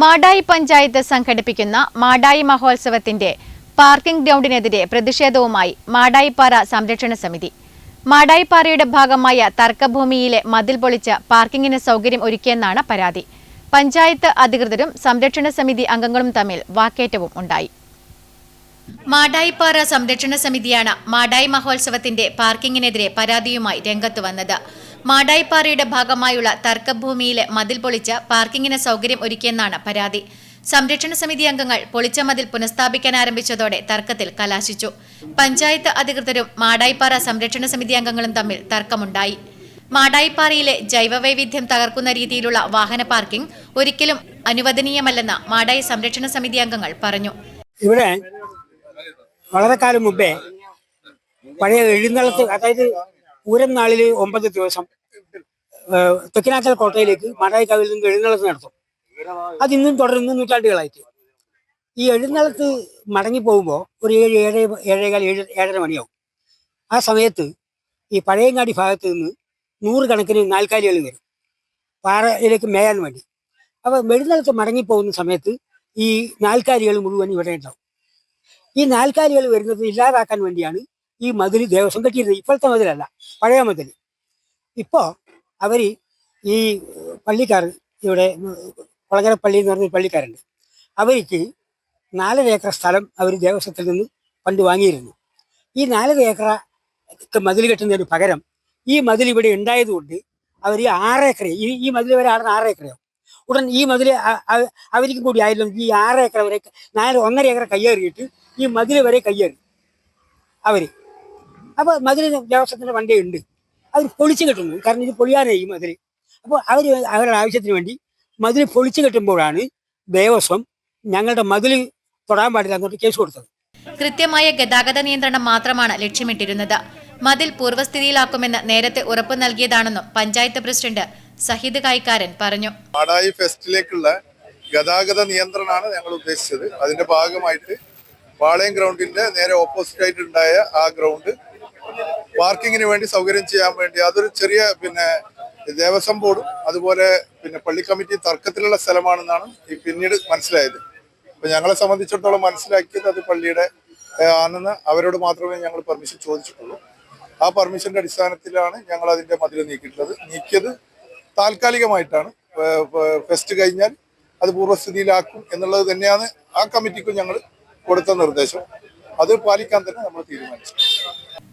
മാടായി പഞ്ചായത്ത് സംഘടിപ്പിക്കുന്ന മാടായി മഹോത്സവത്തിന്റെ പാർക്കിംഗ് ഗ്രൗണ്ടിനെതിരെ പ്രതിഷേധവുമായി മാടായിപ്പാറ സംരക്ഷണ സമിതി. മാടായിപ്പാറയുടെ ഭാഗമായ തർക്കഭൂമിയിലെ മതിൽ പൊളിച്ച് പാർക്കിംഗിന് സൗകര്യം ഒരുക്കിയെന്നാണ് പരാതി. പഞ്ചായത്ത് അധികൃതരും സംരക്ഷണ സമിതി അംഗങ്ങളും തമ്മിൽ വാക്കേറ്റവും ഉണ്ടായി. മാടായിപ്പാറ സംരക്ഷണ സമിതിയാണ് മാടായി മഹോത്സവത്തിന്റെ പാർക്കിംഗിനെതിരെ പരാതിയുമായി രംഗത്ത് വന്നത്. മാടായിപ്പാറയുടെ ഭാഗമായുള്ള തർക്കഭൂമിയിലെ മതിൽ പൊളിച്ച് പാർക്കിങ്ങിന് സൗകര്യം ഒരുക്കിയെന്നാണ് പരാതി. സംരക്ഷണ സമിതി അംഗങ്ങൾ പൊളിച്ച മതിൽ പുനഃസ്ഥാപിക്കാൻ ആരംഭിച്ചതോടെ തർക്കത്തിൽ കലാശിച്ചു. പഞ്ചായത്ത് അധികൃതരും മാടായിപ്പാറ സംരക്ഷണ സമിതി അംഗങ്ങളും തമ്മിൽ തർക്കമുണ്ടായി. മാടായിപ്പാറയിലെ ജൈവവൈവിധ്യം തകർക്കുന്ന രീതിയിലുള്ള വാഹന പാർക്കിംഗ് ഒരിക്കലും അനുവദനീയമല്ലെന്ന് മാടായി സംരക്ഷണ സമിതി അംഗങ്ങൾ പറഞ്ഞു. ഇവിടെ വളരെ കാലം മുമ്പേ പഴയ എഴുന്നള്ളത്ത് അതായത് പൂരം നാളിൽ ഒമ്പത് ദിവസം തെക്കിനാക്കൽ കോട്ടയിലേക്ക് മാടായിക്കാവിൽ നിന്ന് എഴുന്നള്ളത്ത് നടത്തും. അത് ഇന്നും തുടരുന്നു നൂറ്റാണ്ടുകളായിട്ട്. ഈ എഴുന്നള്ളത്ത് മടങ്ങി പോകുമ്പോൾ ഒരു ഏഴ് ഏഴ് ഏഴേകാൽ ഏഴ് ഏഴര മണിയാവും. ആ സമയത്ത് ഈ പഴയങ്ങാടി ഭാഗത്ത് നിന്ന് നൂറുകണക്കിന് നാൽക്കാലികൾ വരും. പാറയിലേക്ക് മേയാൻ വേണ്ടി. അപ്പോൾ എഴുന്നള്ളത്ത് മടങ്ങി പോകുന്ന സമയത്ത് ഈ നാൽക്കാലികൾ മുഴുവൻ ഇവിടെ ഉണ്ടാവും. ഈ നാൽക്കാലികൾ വരുന്നത് ഇല്ലാതാക്കാൻ വേണ്ടിയാണ് ഈ മതിൽ ദേവസ്വം കെട്ടിയിരുന്നത് ഇപ്പോഴത്തെ മതിലല്ല പഴയ മതിൽ ഇപ്പോൾ അവർ ഈ പള്ളിക്കാർ ഇവിടെ കുളങ്ങര പള്ളി എന്ന് പറഞ്ഞൊരു പള്ളിക്കാരുണ്ട്. അവർക്ക് നാലര ഏക്കർ സ്ഥലം അവർ ദേവസ്വത്തിൽ നിന്ന് പണ്ട് വാങ്ങിയിരുന്നു. ഈ നാലര ഏക്കർ മതിൽ കെട്ടുന്നതിന് പകരം ഈ മതിൽ ഇവിടെ ഉണ്ടായതുകൊണ്ട് അവർ ആറ് ഏക്കർ ഈ ഈ മതിൽ വരെ ആടുന്ന ആറ് ഏക്കറയോ ഉടൻ ഈ മതിൽ അവർക്കും കൂടി ആയിരുന്നു ഈ ആറ് ഏക്കർ വരെ നാല് ഒന്നര ഏക്കർ കയ്യേറിയിട്ട് ഈ മതിൽ വരെ കയ്യേറി. അവർ അപ്പോൾ മതിൽ ദേവസ്വത്തിന്റെ വണ്ടിയുണ്ട്. അവർ പൊളിച്ചു കെട്ടുന്നു. കാരണം ഇത് പൊളിയാനായി ഈ മതിൽ അപ്പോൾ അവർ അവരുടെ ആവശ്യത്തിന് വേണ്ടി മതിൽ പൊളിച്ചു കെട്ടുമ്പോഴാണ് ദേവസ്വം ഞങ്ങളുടെ മതിൽ തൊടാൻ പാടില്ല എന്നിട്ട് കേസ് കൊടുത്തത്. കൃത്യമായ ഗതാഗത നിയന്ത്രണം മാത്രമാണ് ലക്ഷ്യമിട്ടിരുന്നത്. മതിൽ പൂർവസ്ഥിതിയിലാക്കുമെന്ന് നേരത്തെ ഉറപ്പു നൽകിയതാണെന്നും പഞ്ചായത്ത് പ്രസിഡന്റ് സഹിദ് കായ്ക്കാരൻ പറഞ്ഞു. മാടായി ഫെസ്റ്റിലേക്കുള്ള ഗതാഗത നിയന്ത്രണമാണ് ഞങ്ങൾ ഉദ്ദേശിച്ചത്. അതിന്റെ ഭാഗമായിട്ട് പാളയം ഗ്രൗണ്ടിന്റെ നേരെ ഓപ്പോസിറ്റ് ആയിട്ടുണ്ടായ ആ ഗ്രൗണ്ട് പാർക്കിങ്ങിന് വേണ്ടി സൗകര്യം ചെയ്യാൻ വേണ്ടി അതൊരു ചെറിയ പിന്നെ ദേവസ്വം ബോർഡും അതുപോലെ പിന്നെ പള്ളി കമ്മിറ്റി തർക്കത്തിലുള്ള സ്ഥലമാണെന്നാണ് ഈ പിന്നീട് മനസ്സിലായത്. അപ്പൊ ഞങ്ങളെ സംബന്ധിച്ചിടത്തോളം മനസ്സിലാക്കിയത് അത് പള്ളിയുടെ ആണെന്ന് അവരോട് മാത്രമേ ഞങ്ങൾ പെർമിഷൻ ചോദിച്ചിട്ടുള്ളൂ. ആ പെർമിഷന്റെ അടിസ്ഥാനത്തിലാണ് ഞങ്ങൾ അതിന്റെ മതിൽ നീക്കിയിട്ടുള്ളത്. നീക്കിയത് താൽക്കാലികമായിട്ടാണ്. ഫെസ്റ്റ് കഴിഞ്ഞാൽ അത് പൂർവസ്ഥിതിയിലാക്കും എന്നുള്ളത് തന്നെയാണ് ആ കമ്മിറ്റിക്കും ഞങ്ങൾ കൊടുത്ത നിർദ്ദേശം. അത് പാലിക്കാൻ തന്നെ നമ്മൾ തീരുമാനിച്ചു.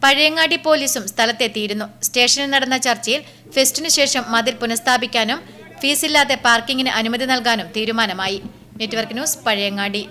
പഴയങ്ങാടി പോലീസും സ്ഥലത്തെത്തിയിരുന്നു. സ്റ്റേഷനിൽ നടന്ന ചർച്ചയിൽ ഫെസ്റ്റിനു ശേഷം മതിൽ പുനഃസ്ഥാപിക്കാനും ഫീസില്ലാതെ പാർക്കിങ്ങിന് അനുമതി നൽകാനും തീരുമാനമായി. Network news Pazhayangadi.